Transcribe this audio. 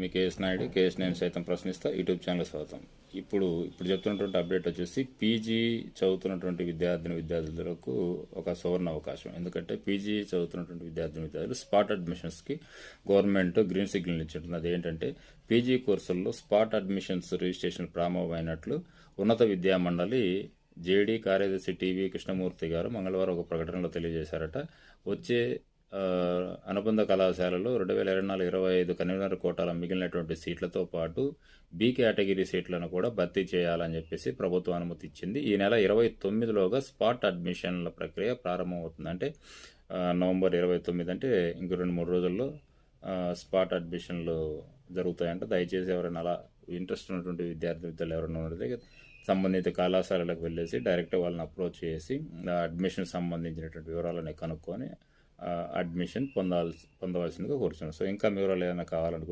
మీ KS Naidu KS నేను సైతం ప్రశ్నిస్తా. యూట్యూబ్ ఛానల్ స్వాగతం. ఇప్పుడు ఇప్పుడు చెప్తున్నటువంటి అప్డేట్ వచ్చేసి పీజీ చదువుతున్నటువంటి విద్యార్థిని విద్యార్థులకు ఒక సువర్ణ అవకాశం. ఎందుకంటే పీజీ చదువుతున్నటువంటి విద్యార్థిని విద్యార్థులు స్పాట్ అడ్మిషన్స్కి గవర్నమెంట్ గ్రీన్ సిగ్నల్ ఇచ్చింటుంది. అది ఏంటంటే పీజీ కోర్సుల్లో స్పాట్ అడ్మిషన్స్ రిజిస్ట్రేషన్ ప్రారంభమైనట్లు ఉన్నత విద్యా మండలి జేడీ కార్యదర్శి టీవీ కృష్ణమూర్తి గారు మంగళవారం ఒక ప్రకటనలో తెలియజేశారట. వచ్చే అనుబంధ కళాశాలలో రెండు వేల ఇరవై నాలుగు ఇరవై ఐదు కన్వీనర్ కోటాల మిగిలినటువంటి సీట్లతో పాటు బి కేటగిరీ సీట్లను కూడా భర్తీ చేయాలని చెప్పేసి ప్రభుత్వం అనుమతి ఇచ్చింది. ఈ నెల ఇరవై తొమ్మిదిలోగా స్పాట్ అడ్మిషన్ల ప్రక్రియ ప్రారంభమవుతుంది. అంటే నవంబర్ ఇరవై తొమ్మిది అంటే ఇంకో రెండు మూడు రోజుల్లో స్పాట్ అడ్మిషన్లు జరుగుతాయంట. దయచేసి ఎవరైనా అలా ఇంట్రెస్ట్ ఉన్నటువంటి విద్యార్థి విద్యార్థులు ఎవరైనా ఉన్నట్లయితే సంబంధిత కళాశాలలకు వెళ్ళేసి డైరెక్ట్ వాళ్ళని అప్రోచ్ చేసి అడ్మిషన్ సంబంధించినటువంటి వివరాలని కనుక్కొని అడ్మిషన్ పొందాల్సి పొందవలసిందిగా కోరుతున్నాను సో ఇంకా వివరాలు ఏదైనా కావాలనుకుంటే